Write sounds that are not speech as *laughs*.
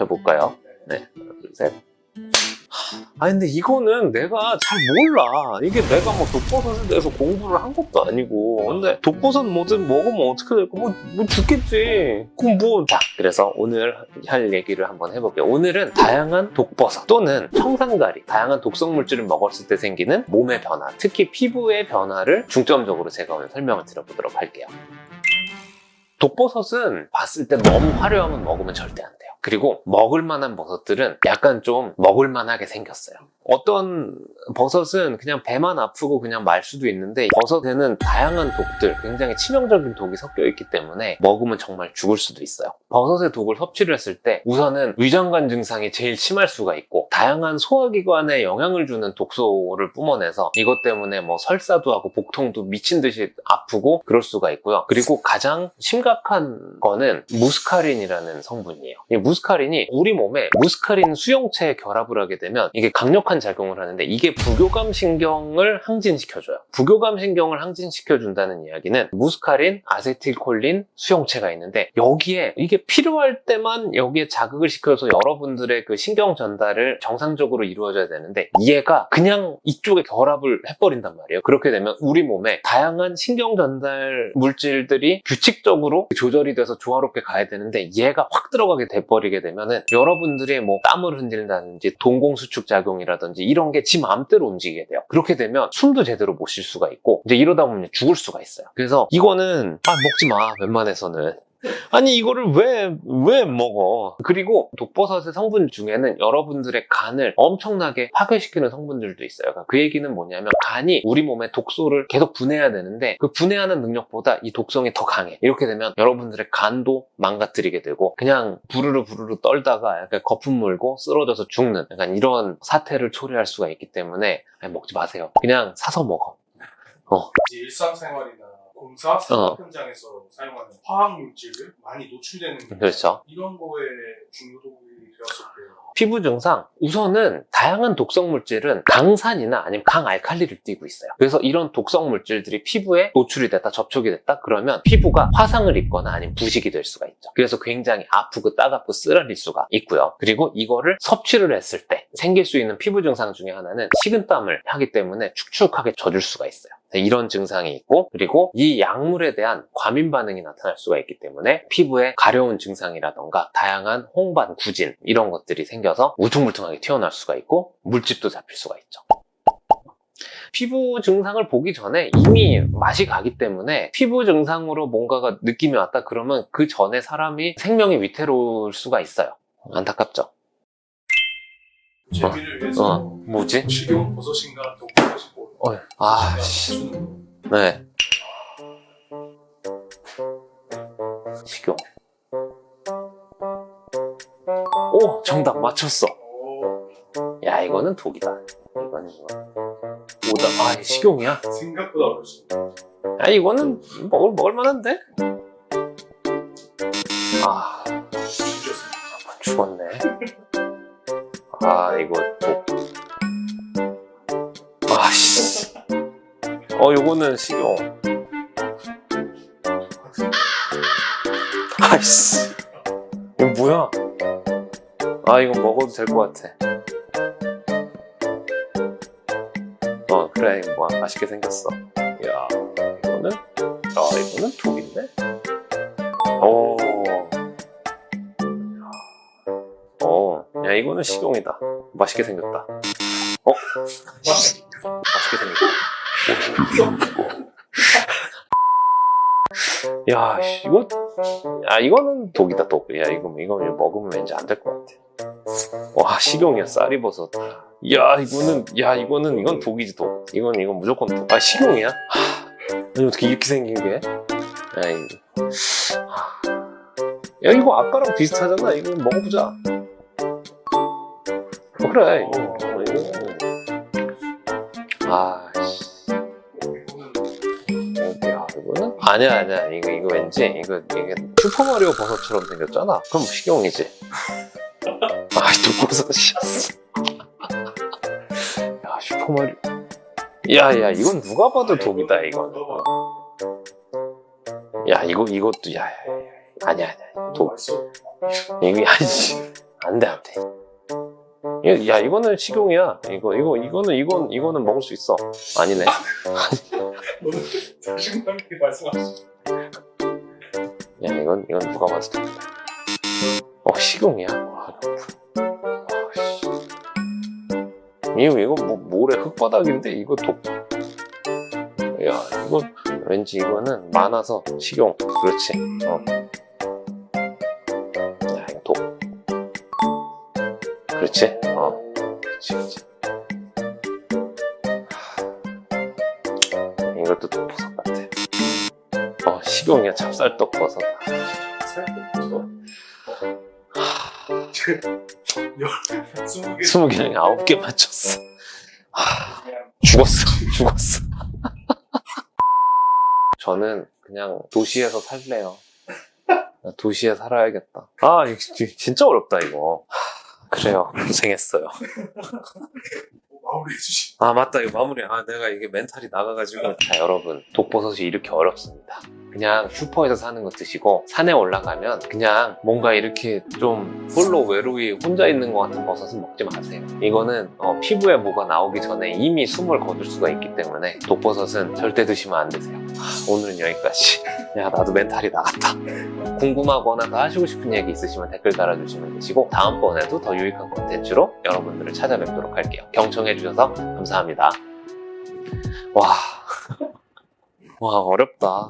해볼까요? 네, 하나, 둘, 셋. 아 근데 이거는 내가 잘 몰라. 이게 내가 뭐 독버섯에 대해서 공부를 한 것도 아니고. 근데 독버섯 뭐든 먹으면 어떻게 될까? 뭐, 뭐 죽겠지. 그럼 뭐. 자, 그래서 오늘 할 얘기를 한번 해볼게요. 오늘은 다양한 독버섯 또는 청산가리, 다양한 독성 물질을 먹었을 때 생기는 몸의 변화, 특히 피부의 변화를 중점적으로 제가 오늘 설명을 드려보도록 할게요. 독버섯은 봤을 때 너무 화려하면 먹으면 절대 안 돼요. 그리고 먹을 만한 버섯들은 약간 좀 먹을 만하게 생겼어요. 어떤 버섯은 그냥 배만 아프고 그냥 말 수도 있는데 버섯에는 다양한 독들, 굉장히 치명적인 독이 섞여 있기 때문에 먹으면 정말 죽을 수도 있어요. 버섯의 독을 섭취를 했을 때 우선은 위장관 증상이 제일 심할 수가 있고 다양한 소화기관에 영향을 주는 독소를 뿜어내서 이것 때문에 뭐 설사도 하고 복통도 미친 듯이 아프고 그럴 수가 있고요. 그리고 가장 심각한 거는 무스카린이라는 성분이에요. 이 무스카린이 우리 몸에 무스카린 수용체에 결합을 하게 되면 이게 강력한 작용을 하는데 이게 부교감 신경을 항진시켜줘요. 부교감 신경을 항진시켜준다는 이야기는 무스카린, 아세틸콜린 수용체가 있는데 여기에 이게 필요할 때만 여기에 자극을 시켜서 여러분들의 그 신경 전달을 정상적으로 이루어져야 되는데 얘가 그냥 이쪽에 결합을 해버린단 말이에요. 그렇게 되면 우리 몸에 다양한 신경 전달 물질들이 규칙적으로 조절이 돼서 조화롭게 가야 되는데 얘가 확 들어가게 돼버리게 되면은 여러분들의 뭐 땀을 흔들다든지 동공수축 작용이라든지 이런 게 지 마음대로 움직이게 돼요. 그렇게 되면 숨도 제대로 못 쉴 수가 있고 이제 이러다 보면 죽을 수가 있어요. 그래서 이거는 아 먹지 마 웬만해서는 아니 이거를 왜 왜 먹어? 그리고 독버섯의 성분 중에는 여러분들의 간을 엄청나게 파괴시키는 성분들도 있어요. 그러니까 그 얘기는 뭐냐면 간이 우리 몸에 독소를 계속 분해해야 되는데 그 분해하는 능력보다 이 독성이 더 강해. 이렇게 되면 여러분들의 간도 망가뜨리게 되고 그냥 부르르 부르르 떨다가 약간 거품 물고 쓰러져서 죽는 약간 이런 사태를 초래할 수가 있기 때문에 먹지 마세요. 그냥 사서 먹어. 이제 일상생활이나 공사, 산업 현장에서 사용하는 화학 물질을 많이 노출되는 게 그렇죠. 이런 거에 중독이 되었을 때 피부 증상 우선은 다양한 독성 물질은 강산이나 아니면 강알칼리를 띠고 있어요. 그래서 이런 독성 물질들이 피부에 노출이 됐다 접촉이 됐다 그러면 피부가 화상을 입거나 아니면 부식이 될 수가 있죠. 그래서 굉장히 아프고 따갑고 쓰라릴 수가 있고요. 그리고 이거를 섭취를 했을 때 생길 수 있는 피부 증상 중에 하나는 식은땀을 하기 때문에 축축하게 젖을 수가 있어요. 네, 이런 증상이 있고 그리고 이 약물에 대한 과민 반응이 나타날 수가 있기 때문에 피부에 가려운 증상이라던가 다양한 홍반, 구진 이런 것들이 생겨서 우퉁물퉁하게 튀어나올 수가 있고 물집도 잡힐 수가 있죠. 피부 증상을 보기 전에 이미 맛이 가기 때문에 피부 증상으로 뭔가가 느낌이 왔다 그러면 그 전에 사람이 생명이 위태로울 수가 있어요. 안타깝죠. 재미를 위해서 어, 뭐지? 식용 버섯인가 어, 아, 씨. 네. 식용. 오, 정답 맞췄어. 야, 이거는 독이다. 이거는 이거. 오다. 아, 식용이야. 생각보다 어렵습니다. 아, 이거는 먹을 먹을 만한데? 아, 주셨습니다. 죽었네. 아, 이거 독. 어, 요거는 식용. 아이씨. 이거 뭐야? 아, 이거 먹어도 될 것 같아. 어, 그래. 이거 뭐, 맛있게 생겼어. 야, 이거는? 아, 이거는 독인데? 오. 어, 야, 이거는 식용이다. 맛있게 생겼다. 어? 맛있게 생겼다. 야, 씨, 이거, 야, 이거는 독이다, 독. 야, 이거, 이거 먹으면 왠지 안 될 것 같아. 와, 식용이야, 쌀이 버섯. 야, 이거는, 야, 이거는, 이건 독이지, 독. 이건, 이건 무조건 독. 아, 식용이야? 하, 아니, 어떻게 이렇게 생긴 게? 야, 이 하. 야, 이거 아까랑 비슷하잖아. 이거 먹어보자. 어, 그래, 이거. 어, 이거. 아, 아니야, 아니야. 이거, 이거 왠지, 이거, 이게 슈퍼마리오 버섯처럼 생겼잖아. 그럼 식용이지. *laughs* 아, 독버섯이었어. *laughs* 야, 슈퍼마리오. 야, 야, 이건 누가 봐도 독이다, 이건. 야, 이거, 이것도, 야, 야, 야. 아니야, 아니야. 독. 이게, 아니지. 안 돼, 안 돼. 이거- 야, 이거는 식용이야. 이거, 이거, 이거는, 이건, 이거는 먹을 수 있어. 아니네. *laughs* 너무 *laughs* 자신감 있게 말씀하시죠. 야, 이건, 이건 누가 봐도 됩니다. 어, 식용이야? 와, 와, 씨. 이거, 이거 뭐, 모래 흙바닥인데, 이거 독. 야, 이거, 왠지 이거는 많아서 식용. 그렇지. 어. 야, 이거 독. 그렇지? 어. 그렇지, 그렇지. 이것도 독버섯 같아. 어, 식용이야, 찹쌀떡 버섯. 스무 개 스무 개 중에 아홉 개 맞췄어. 그냥 죽었어, *laughs* 죽었어. 저는 그냥 도시에서 살래요. 나 도시에 살아야겠다. 아, 진짜 어렵다, 이거. 하, 그래요. 고생했어요. 마무리해 주시. 아, 맞다. 이거 마무리. 아, 내가 이게 멘탈이 나가가지고. 자, 여러분. 독버섯이 이렇게 어렵습니다. 그냥 슈퍼에서 사는 거 드시고, 산에 올라가면 그냥 뭔가 이렇게 좀 홀로 외로이 혼자 있는 것 같은 버섯은 먹지 마세요. 이거는 어, 피부에 뭐가 나오기 전에 이미 숨을 거둘 수가 있기 때문에 독버섯은 절대 드시면 안 되세요. 하, 오늘은 여기까지. 야, 나도 멘탈이 나갔다. 궁금하거나 더 하시고 싶은 얘기 있으시면 댓글 달아주시면 되시고, 다음번에도 더 유익한 콘텐츠로 여러분들을 찾아뵙도록 할게요. 경청해주셔서 감사합니다. 와. *laughs* 와, 어렵다.